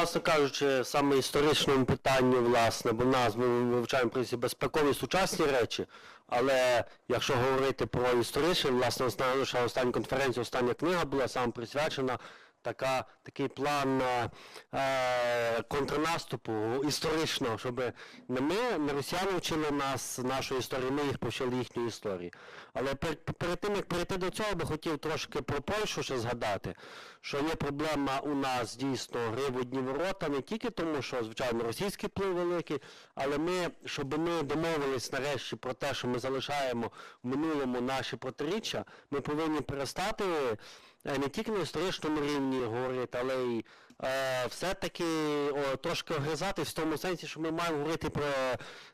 власне кажучи, саме історичному питанню, власне, бо в нас ми вивчаємо принципі безпекові сучасні речі, але якщо говорити про історичне, власне, наша остання конференція, остання книга була саме присвячена така, такий план е, контрнаступу історичного, щоб не ми, не росіяни вчили нас нашої історії, ми їх повчили їхньої історії. Але перед, перед тим, як перейти до цього, би хотів трошки про Польщу ще згадати, що є проблема у нас дійсно гри в одні ворота, не тільки тому, що, звичайно, російський вплив великий, але ми, щоб ми домовились нарешті про те, що ми залишаємо в минулому наші протиріччя, ми повинні перестати е, не тільки на історичному рівні говорити, але й е, все-таки трошки огризатись в тому сенсі, що ми маємо говорити про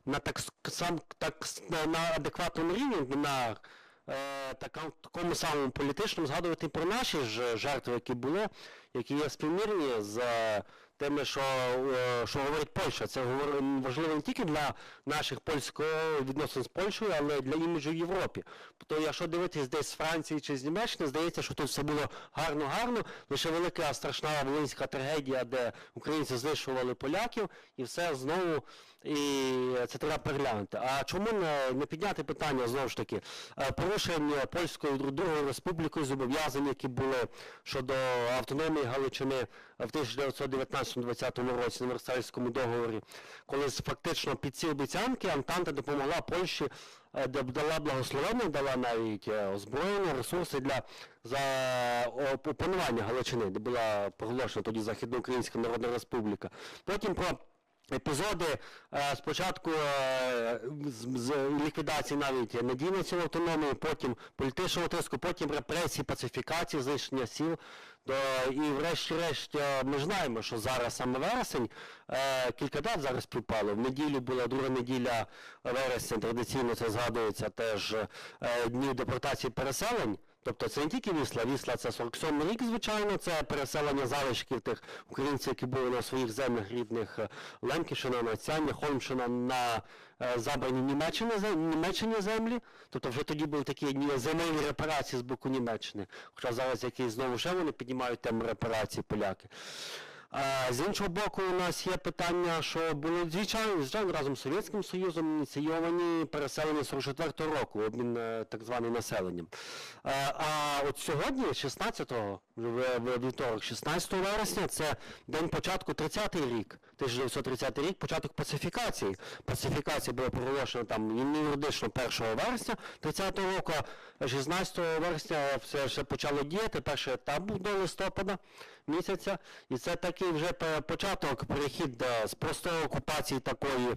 на так сам так на, адекватному рівні, на така- такому самому політичному згадувати про наші ж жертви, які були, які є співмірні з е, тими, що, е, що говорить Польща. Це важливо не тільки для наших польського відносин з Польщею, але й для іміджу в Європі. То якщо дивитись десь з Франції чи з Німеччини, здається, що тут все було гарно-гарно, лише велика страшна волинська трагедія, де українці знищували поляків, і все знову і це треба переглянути. А чому не, не підняти питання знову ж таки е, порушення польською другою республікою зобов'язань, які були щодо автономії Галичини в 1919-20 році на Версальському договорі, коли фактично під ці обіцянки Антанта допомогла Польщі, е, де дала благословення, дала навіть е, озброєння, ресурси для за опанування Галичини, де була проголошена тоді Західноукраїнська Народна Республіка. Потім про епізоди е, спочатку е, з, ліквідації навіть надійності автономії, потім політичного тиску, потім репресії, пацифікації, знищення сіл. І врешті-решт е, ми знаємо, що зараз саме вересень, кілька дат зараз співпало. В неділю була друга неділя вересня, традиційно це згадується теж днів депортації переселень. Тобто це не тільки Вісла, Вісла це 47 рік, звичайно, це переселення залишків тих українців, які були на своїх землях рідних Лемкішина, Лемківщина, Нацяння, Холмщина на е, забрані Німеччини, Німеччині землі. Тобто вже тоді були такі зимові репарації з боку Німеччини. Хоча зараз якісь знову ще вони піднімають тему репарації поляки. З іншого боку, у нас є питання, що були звичайно, звичайно разом з Совєтським Союзом ініційовані переселення 44-го року, обмін е, так званим населенням. А, а от сьогодні, 16-го, вже в- в вівторок, 16 вересня, це день початку 30-й рік, 1930 рік, початок пацифікації. Пацифікація була проголошена там юридично 1 вересня 30-го року, а 16 вересня все ще почало діяти, перший етап був до листопада місяця, і це такий вже початок, перехід з простої окупації такої,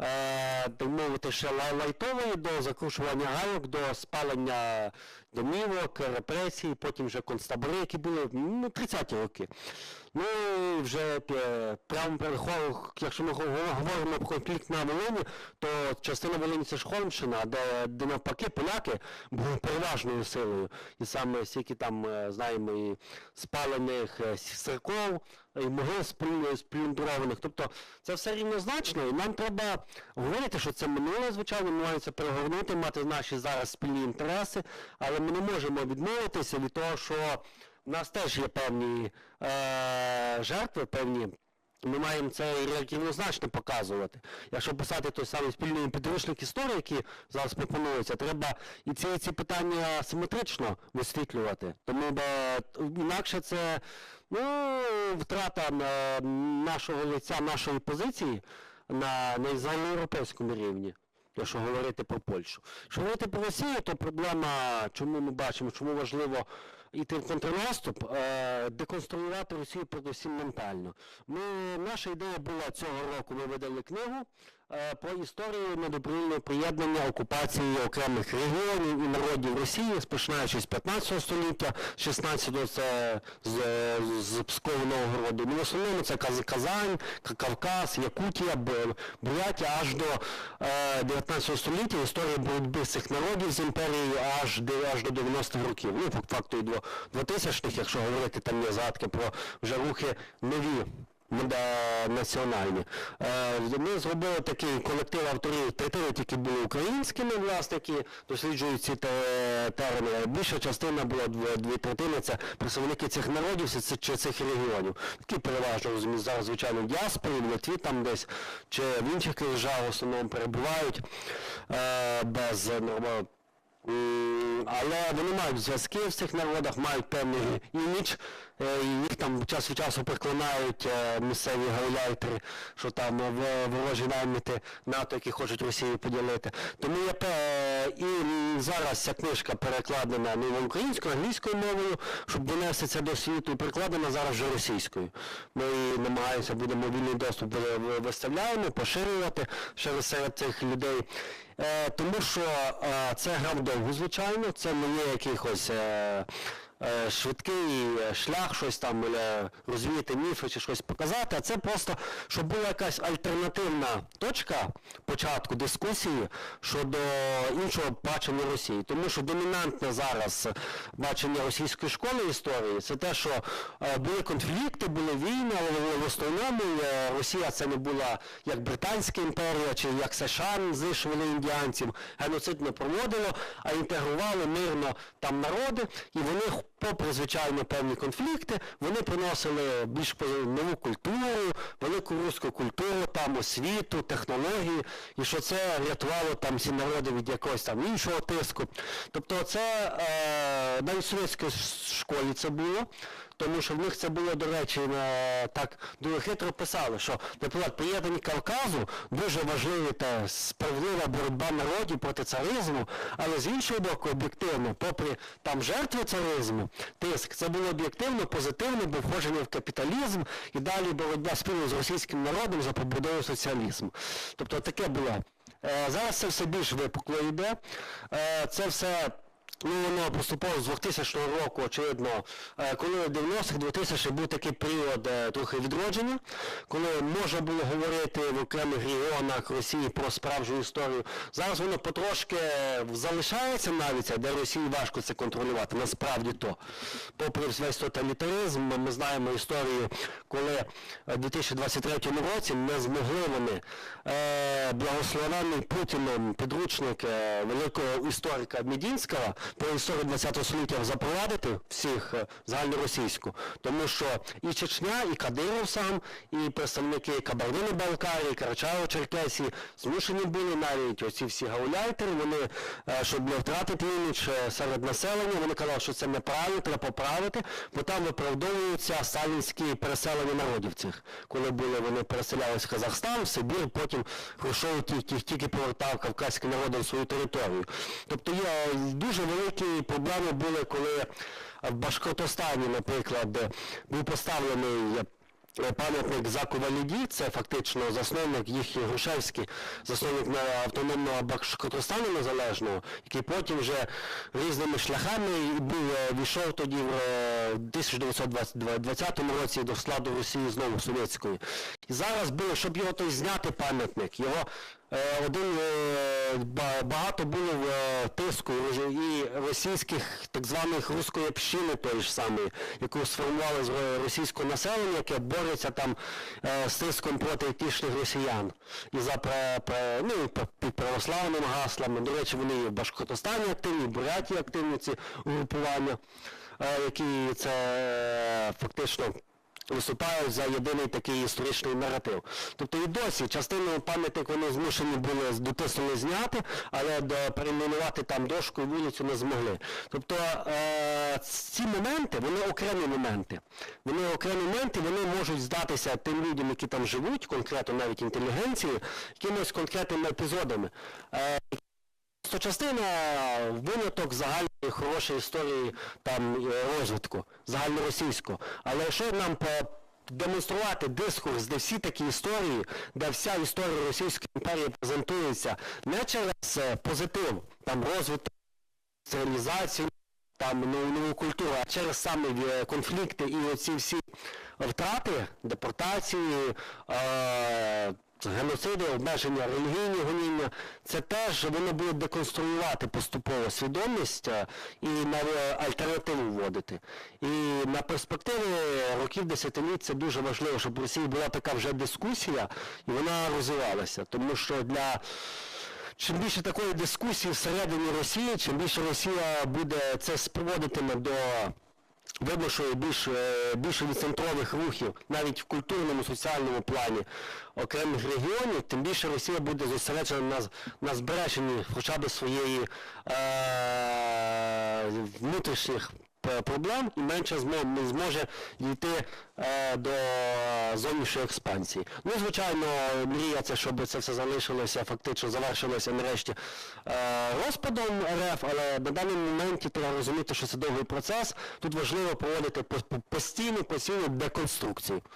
е, так мовити, ще лай- лайтової до закрушування гайок, до спалення домівок, репресій, потім вже концтабори, які були ну, 30-ті роки. Ну і вже е, прямо перехов, якщо ми говоримо про конфлікт на Волині, то частина Волині це ж Холмщина, де, де навпаки поляки були переважною силою. І саме стільки там е, знаємо і спалених е, церков, і могил сплю- сплюндрованих. Тобто це все рівнозначно, і нам треба говорити, що це минуле, звичайно, це перегорнути, мати наші зараз спільні інтереси, але ми не можемо відмовитися від того, що в нас теж є певні е, жертви, певні. Ми маємо це рівнозначно показувати. Якщо писати той самий спільний підручник історії, який зараз пропонується, треба і ці, ці питання симетрично висвітлювати. Тому бо, інакше це ну, втрата е, нашого лиця, нашої позиції на, на загальноєвропейському рівні. Якщо говорити про Польщу. Якщо говорити про Росію, то проблема, чому ми бачимо, чому важливо йти в контрнаступ, е, деконструювати Росію передусім ментально. Ми, наша ідея була цього року, ми видали книгу про історію недобровільного приєднання окупації окремих регіонів і народів Росії, починаючи з 15 століття, 16-го це з, з Пскову Новгороду. Ну, в основному це Казань, Кавказ, Якутія, Бурятія, аж до е, 19 століття історія боротьби цих народів з імперією аж, до- аж до 90-х років. Ну, факту і до 2000-х, якщо говорити, там є згадки про вже рухи нові національні. Е, Ми зробили такий колектив авторів, третини тільки були українськими, власне, які досліджують ці терміни. Більша частина була дві, третини, це представники цих народів чи цих регіонів. Такі переважно зараз, звичайно, в діаспорі, в Литві там десь, чи в інших країнах в основному перебувають е, без нормального Але вони мають зв'язки в цих народах, мають певний імідж, і їх там час від часу приклинають е, місцеві гауляйтери, що там е, ворожі найміти НАТО, які хочуть Росію поділити. Тому я і зараз ця книжка перекладена не в українською, а англійською мовою, щоб донести це до світу, і перекладена зараз вже російською. Ми намагаємося, будемо вільний доступ ви- ви- виставляємо, поширювати через серед цих людей. Е, тому що е, це гра вдовгу, звичайно, це не є якихось е, е, швидкий е, шлях, щось там е, розвіяти міфи чи щось показати, а це просто, щоб була якась альтернативна точка початку дискусії щодо іншого бачення Росії. Тому що домінантне зараз бачення російської школи історії це те, що е, були конфлікти, були війни, але в основному е, Росія це не була як Британська імперія, чи як США знищували індіанців, геноцид не проводило, а інтегрували мирно там народи, і вони, попри звичайно певні конфлікти, вони приносили більш нову культуру, велику руську культуру, там освіту, технології, і що це рятувало там всі народи від якогось там іншого тиску. Тобто це е, навіть в школі це було. Тому що в них це було, до речі, на, так дуже хитро писали, що, наприклад, приєднані Кавказу дуже важлива та справедлива боротьба народів проти царизму, але з іншого боку, об'єктивно, попри там жертви царизму, тиск, це було об'єктивно, позитивно, бо входження в капіталізм і далі боротьба спільно з російським народом за побудову соціалізму. Тобто таке було. Е, зараз це все більш випукло йде. Е, це все. Ну, воно поступово з 2000 року, очевидно, е, коли в 90-х, 2000 був такий період е, трохи відродження, коли можна було говорити в окремих регіонах Росії про справжню історію. Зараз воно потрошки е, залишається навіть, де Росії важко це контролювати, насправді то. Попри весь тоталітаризм, ми знаємо історію, коли в 2023 році не змогли вони благословений Путіном підручник великого історика Медінського про історію ХХ століття запровадити всіх е, загальноросійську, тому що і Чечня, і Кадиров сам, і представники Кабардино-Балкарії, Карачаєво-Черкесії змушені були навіть оці всі гауляйтери, вони, е, щоб не втратити імідж е, серед населення, вони казали, що це неправильно, треба поправити, бо там виправдовуються сталінські переселення народів цих, коли були вони переселялись в Казахстан, в Сибір, потім Хрущов тільки, тільки повертав кавказьким народам свою територію. Тобто є дуже великі проблеми були, коли в Башкортостані, наприклад, е, був поставлений е, Е, Пам'ятник Заку Валіді, це фактично засновник їхній Грушевський, засновник автономного Башкортостану незалежного, який потім вже різними шляхами був, е, війшов тоді в е, 1920 році до складу Росії знову совєтської. І зараз було, щоб його той зняти пам'ятник, його е, один е, багато було е, тиску і російських так званих руської общини тої ж самої, яку сформували з е, російського населення, яке бореться там е, з тиском проти етнічних росіян і за ну, під православними гаслами. До речі, вони і в Башкортостані активні, в Бурятії активні ці угрупування, е, які це е, фактично виступають за єдиний такий історичний наратив. Тобто і досі частину пам'ятник вони змушені були дотиснули зняти, але перейменувати там дошку і вулицю не змогли. Тобто е, ці моменти, вони окремі моменти. Вони окремі моменти, вони можуть здатися тим людям, які там живуть, конкретно навіть інтелігенції, якимось конкретними епізодами. Е, частина виняток загальної хорошої історії там е, розвитку, загальноросійського. Але якщо нам демонструвати дискурс, де всі такі історії, де вся історія Російської імперії презентується не через е, позитив, там розвиток, цивілізацію, там нову, нову культуру, а через саме конфлікти і оці всі втрати, депортації, е, геноциди, обмеження релігійні гоніння, це теж воно буде деконструювати поступово свідомість е, і е, альтернативу вводити. І на перспективи років десятиліть це дуже важливо, щоб в Росії була така вже дискусія і вона розвивалася. Тому що для Чим більше такої дискусії всередині Росії, чим більше Росія буде це спроводитиме до вимушує більш, більш відцентрових рухів, навіть в культурному, соціальному плані окремих регіонів, тим більше Росія буде зосереджена на, на збереженні хоча б своєї е, внутрішніх проблем і менше зможе дійти е, до зовнішньої експансії. Ну, звичайно, мрія це, щоб це все залишилося, фактично завершилося нарешті е, розпадом РФ, але на даний момент треба розуміти, що це довгий процес. Тут важливо проводити по- по- постійну, постійну деконструкцію.